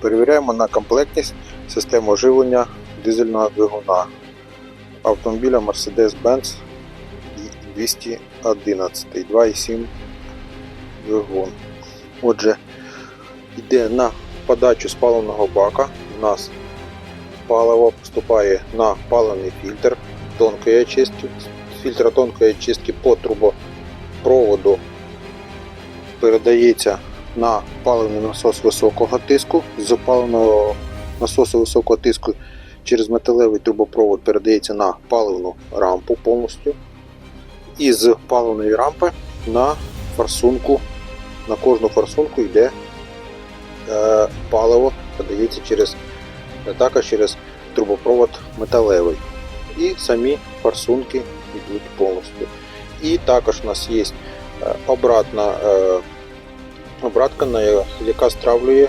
Перевіряємо на комплектність систему оживлення дизельного двигуна автомобіля Mercedes-Benz 211 2,7 двигун. Отже, йде на подачу з паливного бака. У нас паливо поступає на паливний фільтр тонкої очистки. Фільтра тонкої очистки по трубопроводу передається на паливний насос високого тиску. З паливного насосу високого тиску через металевий трубопровод передається на паливну рампу повністю. І з паливної рампи на форсунку. На кожну форсунку йде е, паливо, подається через, е, також через трубопровод металевий. І самі форсунки йдуть повністю. І також у нас є е, обратна е, обратка, на яка стравлює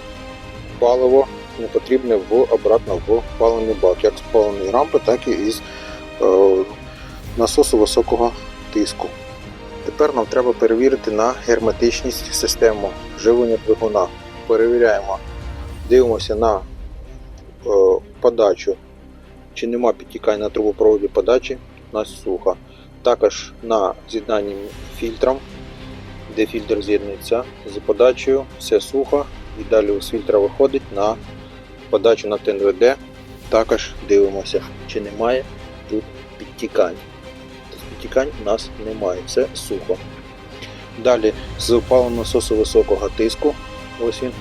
паливо непотрібне в обратно в паливний бак, як з паливної рампи, так і із е, насосу високого тиску. Тепер нам треба перевірити на герметичність систему живлення двигуна. Перевіряємо, дивимося на е, подачу, чи нема підтікань на трубопроводі подачі, у нас сухо. Також на з'єднанні фільтром, де фільтр з'єднується з подачею, все сухо. І далі з фільтра виходить на подачу на ТНВД. Також дивимося, чи немає тут підтікань. Тобто Підтікань у нас немає, все сухо. Далі з паливно-насосу високого тиску. Ось він.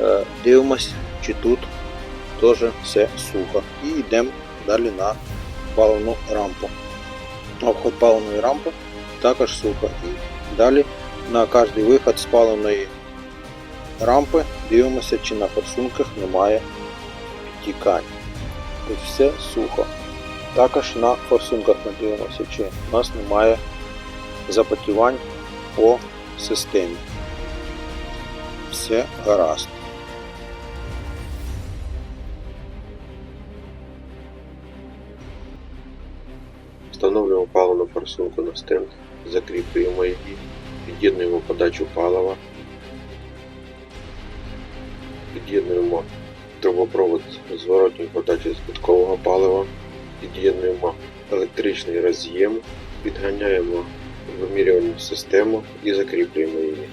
Е, Дивимось, чи тут теж все сухо. І йдемо далі на паливну рампу. Обход паливної рампи також сухо. Далі на кожний виход з паливної рампи дивимося, чи на форсунках немає підтікань. Тобто все сухо. Також на форсунках ми дивимося, чи у нас немає запотівань по системі. Все гаразд. Встановлюємо паливну форсунку на стенд, закріплюємо її, під'єднуємо подачу палива, під'єднуємо трубопровод зворотньої подачі збиткового палива, під'єднуємо електричний роз'єм, підганяємо вимірювальну систему і закріплюємо її.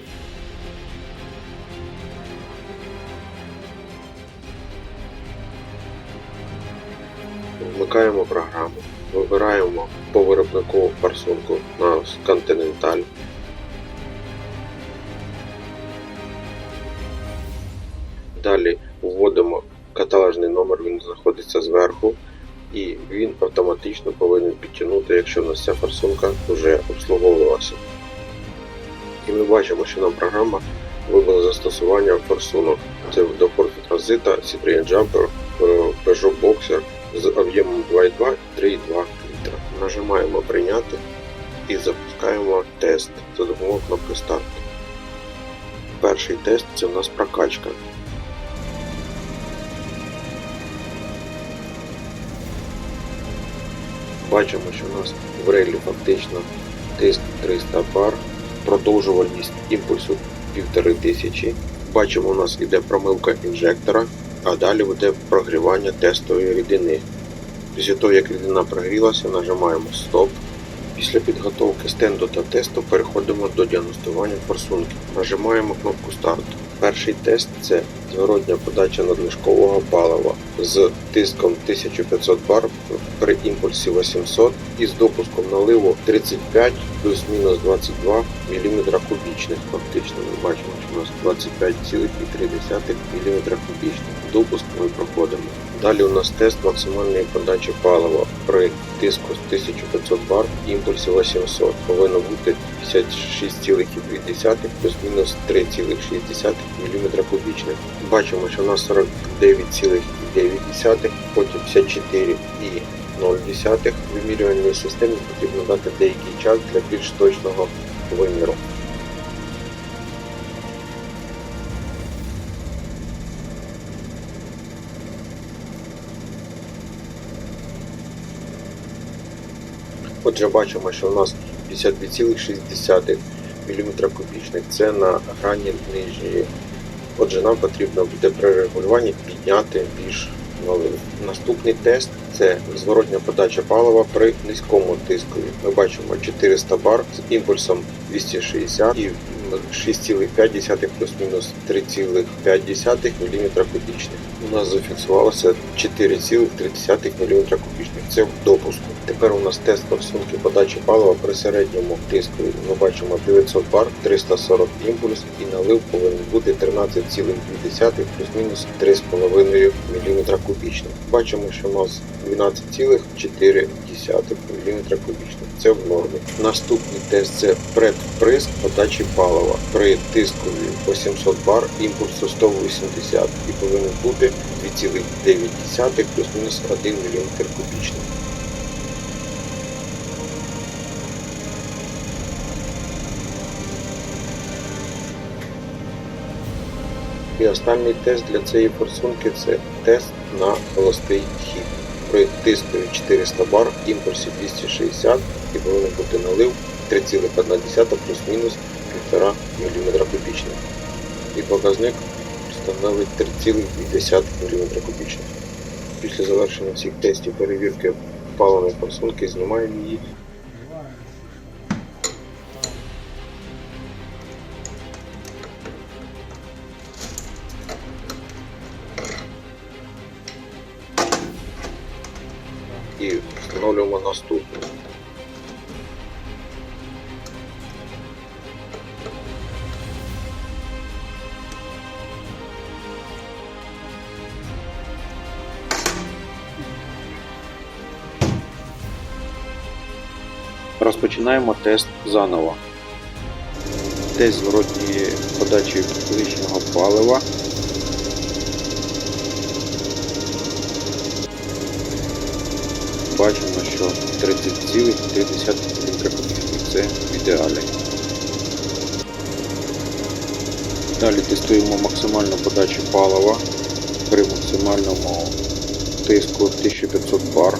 Вмикаємо програму. Вибираємо по виробнику форсунку на Continental. Далі вводимо каталожний номер, він знаходиться зверху, і він автоматично повинен підтягнути, якщо у нас ця форсунка вже обслуговувалася. І ми бачимо, що нам програма вибрала застосування форсунок. Це до Ford Transit, Citroen Jumper, е, Peugeot Boxer з об'ємом 2,2 3,2 літра. Нажимаємо прийняти і запускаємо тест за допомогою кнопки старт. Перший тест це у нас прокачка. Бачимо, що у нас в рейлі фактично тиск 300 бар, продовжувальність імпульсу 1500. Бачимо, у нас іде промивка інжектора, а далі буде прогрівання тестової рідини. Після того, як рідина прогрілася, нажимаємо Стоп. Після підготовки стенду та тесту переходимо до діагностування форсунки. Нажимаємо кнопку Старт. Перший тест це зворотня подача надлишкового палива з тиском 1500 бар при імпульсі 800 і з допуском наливу 35 плюс-мінус 22 мм кубічних. Фактично ми бачимо, що у нас 25,3 мм кубічних. Допуск ми проходимо. Далі у нас тест максимальної подачі палива при тиску з 1500 бар імпульсі 800 повинно бути 56,2 плюс-мінус 3,6 мм кубічних. Бачимо, що у нас 49,9, потім 54,0 вимірювальній системі потрібно дати деякий час для більш точного виміру. Отже, бачимо, що у нас 52,6 мм кубічних. Це на грані нижньої Отже, нам потрібно буде при регулюванні підняти більш налив. Наступний тест це зворотня подача палива при низькому тискові. Ми бачимо 400 бар з імпульсом 260 і 6,5 плюс-мінус 3,5 мм кубічних. У нас зафіксувалося 4,3 мм кубічних. Це в допуску. Тепер у нас тест форсунки подачі палива при середньому тиску. Ми бачимо 900 бар, 340 імпульс і налив повинен бути 13,2 плюс-мінус 3,5 мм кубічних. Бачимо, що у нас 12,4 мм кубічних. Це в нормі. Наступний тест це предвприск подачі палива при тискові 800 бар імпульсу 180 і повинен бути 2,9 плюс-мінус 1 мм кубічний. І останній тест для цієї форсунки це тест на холостий хід. При тискові 400 бар, імпульсі 260 і повинен бути налив 3,1 плюс-мінус 1,5 мм кубічних. І показник становить 3,2 мм кубічних. Після завершення всіх тестів перевірки паливної форсунки знімаємо її і встановлюємо наступну. Розпочинаємо тест заново. Тест зворотньої подачі лишнього палива. Бачимо, що 30,3 мм це ідеалі. Далі тестуємо максимальну подачу палива при максимальному тиску 1500 бар.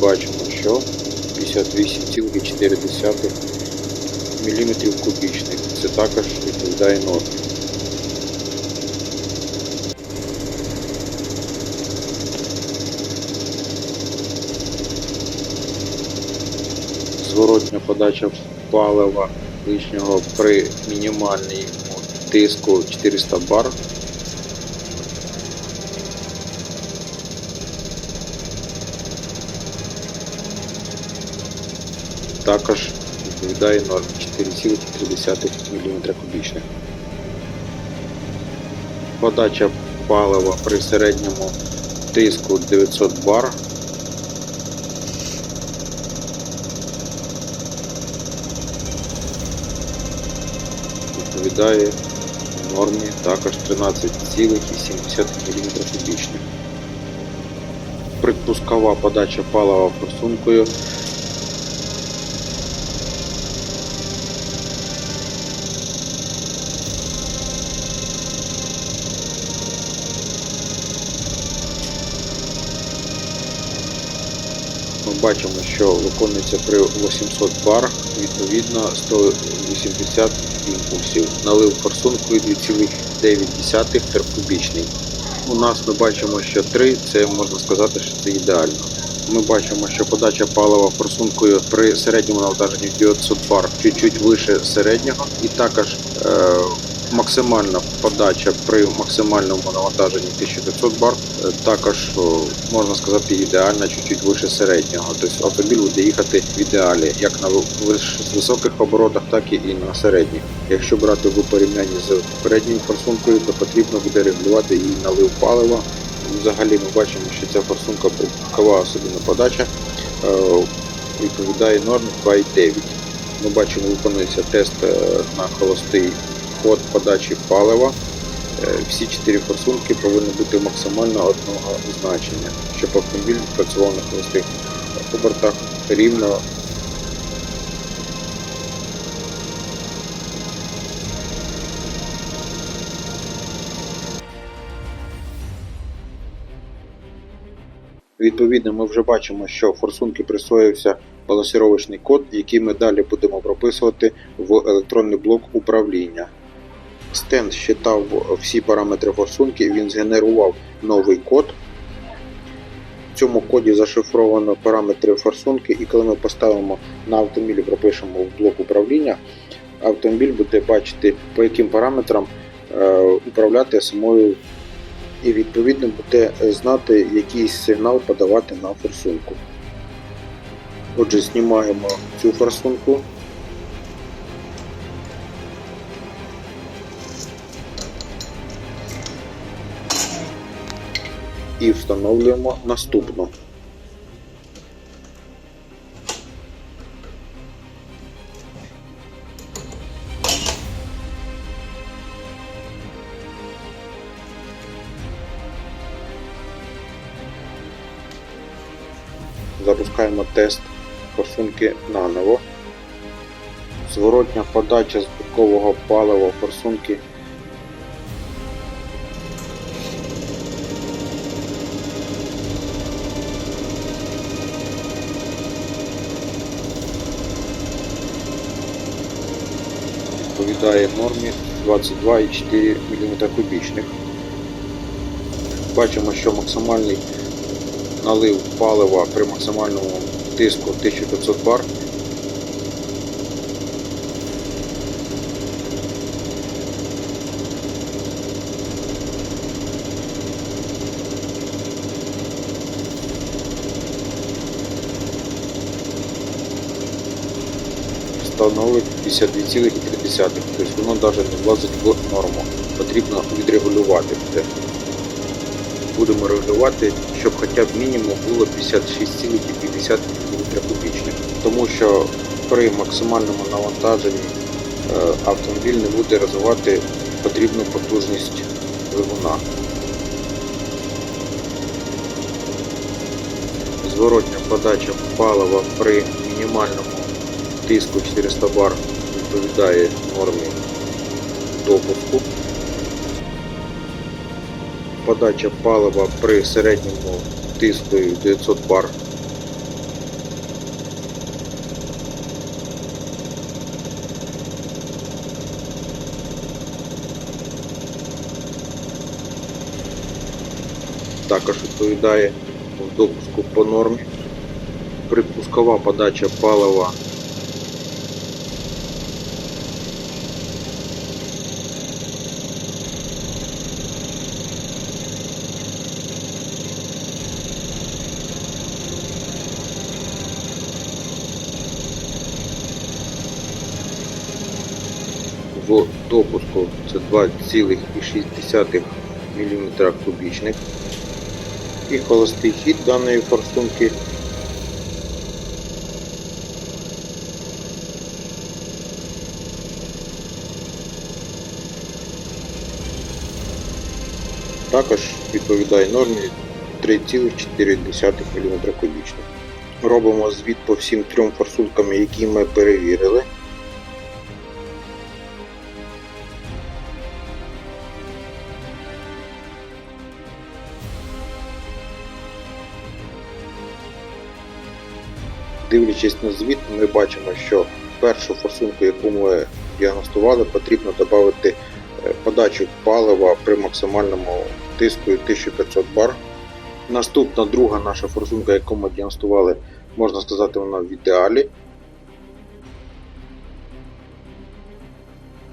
Бачимо, що 58,4 мм кубічних. Це також відповідає нормі. Зворотня подача палива лишнього при мінімальному тиску 400 бар також відповідає нормі 4,3 мм кубічних. Подача палива при середньому тиску 900 бар. Відповідає нормі також 13,7 мм кубічних. Припускова подача палива форсункою бачимо, що виконується при 800 бар, відповідно 180 імпульсів. Налив форсункою 2,9 теркубічний. У нас ми бачимо, що 3 це можна сказати, що це ідеально. Ми бачимо, що подача палива форсункою при середньому навантаженні 900 бар чуть-чуть вище середнього, і також е, максимальна подача при максимальному навантаженні 1500 бар е, також можна сказати ідеальна, чуть-чуть вище середнього. Тобто автомобіль буде їхати в ідеалі як на високих оборотах, так і на середніх. Якщо брати в порівнянні з передньою форсункою, то потрібно буде регулювати її налив палива. Взагалі ми бачимо, що ця форсунка припускова особливо подача е, відповідає нормі 2,9. Ми бачимо, виконується тест е, на холостий ход подачі палива. Е, Всі чотири форсунки повинні бути максимально одного значення, щоб автомобіль працював на холостих обертах рівно. Відповідно, ми вже бачимо, що форсунки присвоївся балансировочний код, який ми далі будемо прописувати в електронний блок управління. Стенд считав всі параметри форсунки, він згенерував новий код. В цьому коді зашифровано параметри форсунки, і коли ми поставимо на автомобілі, пропишемо в блок управління, автомобіль буде бачити, по яким параметрам е, управляти самою, і відповідно буде знати, який сигнал подавати на форсунку. Отже, знімаємо цю форсунку. І встановлюємо наступну. Запускаємо тест форсунки наново. Зворотня подача збиткового палива форсунки відповідає нормі 22,4 мм кубічних. Бачимо, що максимальний налив палива при максимальному тиску 1500 бар. становить 52,3, тобто воно навіть не влазить в норму. Потрібно відрегулювати це. Будемо регулювати, щоб хоча б мінімум було 56,5 м кубічних. Тому що при максимальному навантаженні е, автомобіль не буде розвивати потрібну потужність двигуна. Зворотня подача палива при мінімальному тиску 400 бар відповідає нормі допуску. Подача палива при середньому тиску 900 бар також відповідає в допуску по нормі. Припускова подача палива в допуску це 2,6 мм кубічних. І холостий хід даної форсунки також відповідає нормі 3,4 мм кубічних. Робимо звіт по всім трьом форсункам, які ми перевірили. Дивлячись на звіт, ми бачимо, що першу форсунку, яку ми діагностували, потрібно додати е, подачу палива при максимальному тиску 1500 бар. Наступна друга наша форсунка, яку ми діагностували, можна сказати, вона в ідеалі.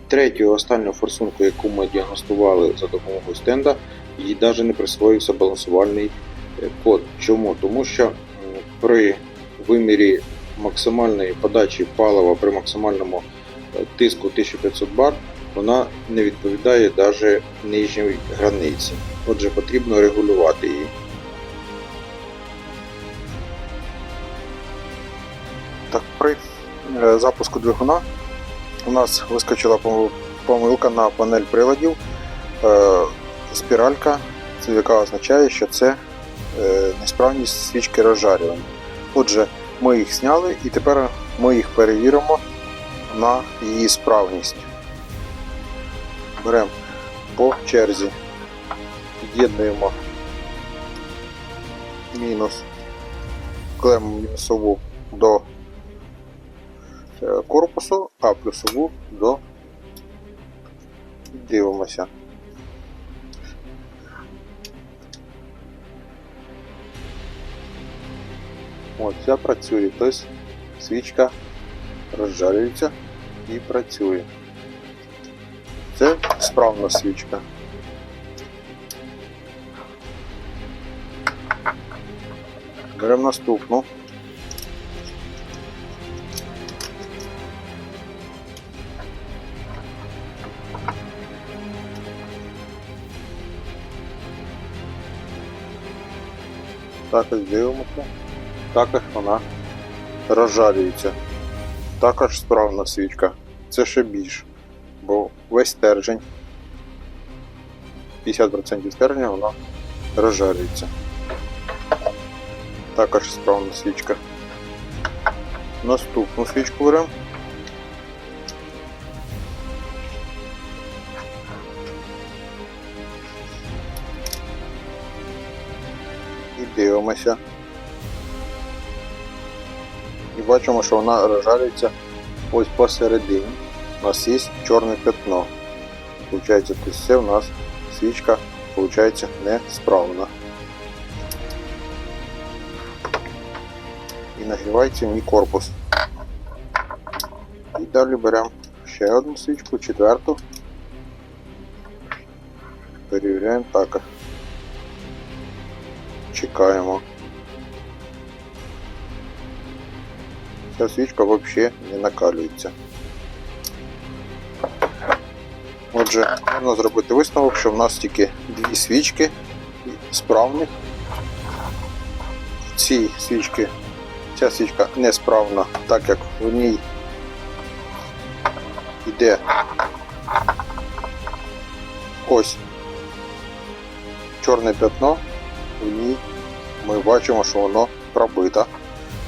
Третю останню форсунку, яку ми діагностували за допомогою стенда, їй навіть не присвоївся балансувальний е, код. Чому? Тому що при вимірі максимальної подачі палива при максимальному е, тиску 1500 бар вона не відповідає навіть нижній границі. Отже, потрібно регулювати її. Так, при е, запуску двигуна у нас вискочила помилка на панель приладів. Е, Спіралька, яка означає, що це несправність свічки розжарювання. Отже, ми їх зняли і тепер ми їх перевіримо на її справність. Беремо по черзі, під'єднуємо мінус, клему мінусову до е, корпусу, а плюсову до дивимося. От, ця працює, тобто свічка розжарюється і працює. Це справна свічка. Беремо наступну. Також дивимося. Також вона розжарюється. Також справна свічка. Це ще більше. Бо весь стержень, 50% стержня вона розжарюється. Також справна свічка. Наступну свічку беремо. І дивимося. Бачимо, що вона розжарюється ось посередині. У нас є чорне пятно. Получається, тобто це у нас свічка получається несправна. І нагрівається мій корпус. І далі беремо ще одну свічку, четверту. Перевіряємо так. Чекаємо. Ця свічка взагалі не накалюється. Отже, можна зробити висновок, що в нас тільки дві свічки справних. Ці свічки, ця свічка несправна, так як в ній йде ось чорне пятно, в ній ми бачимо, що воно пробито,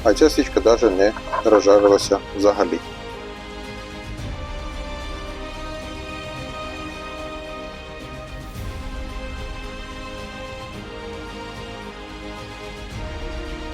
а ця свічка навіть не розжарилася взагалі.